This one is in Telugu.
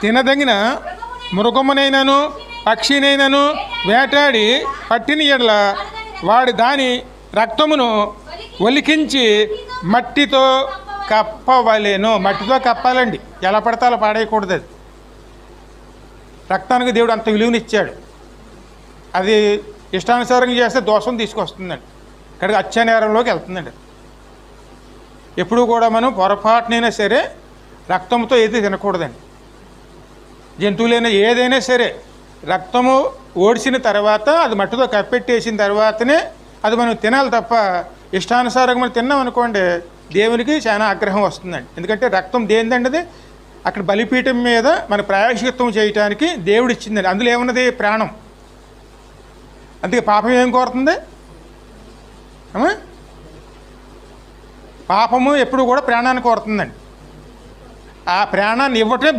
తినదగిన మృగమునైనను పక్షినైనను వేటాడి పట్టిన ఎడల వాడి దాని రక్తమును ఒలికించి మట్టితో కప్పవలేను. మట్టితో కప్పాలండి. ఎలా పడితే అలా పాడేయకూడదు అది. రక్తానికి దేవుడు అంత విలువనిచ్చాడు. అది ఇష్టానుసారంగా చేస్తే దోషం తీసుకొస్తుందండి. ఇక్కడికి అత్యానేరంలోకి వెళ్తుందండి. ఎప్పుడు కూడా మనం పొరపాటునైనా సరే రక్తంతో ఏది తినకూడదండి. జంతువులైనా ఏదైనా సరే రక్తము ఓడిసిన తర్వాత అది మట్టితో కప్పెట్టేసిన తర్వాతనే అది మనం తినాలి తప్ప ఇష్టానుసారంగా మనం తిన్నాం అనుకోండి దేవునికి చాలా ఆగ్రహం వస్తుందండి. ఎందుకంటే రక్తం దేనిదండి అది అక్కడ బలిపీఠం మీద మన ప్రాయశ్చిత్తం చేయటానికి దేవుడు ఇచ్చిందండి అందులో ఏమున్నది? ప్రాణం. అందుకే పాపం ఏం కోరుతుంది? పాపము ఎప్పుడు కూడా ప్రాణాన్ని కోరుతుందండి. ఆ ప్రాణాన్ని ఇవ్వటమే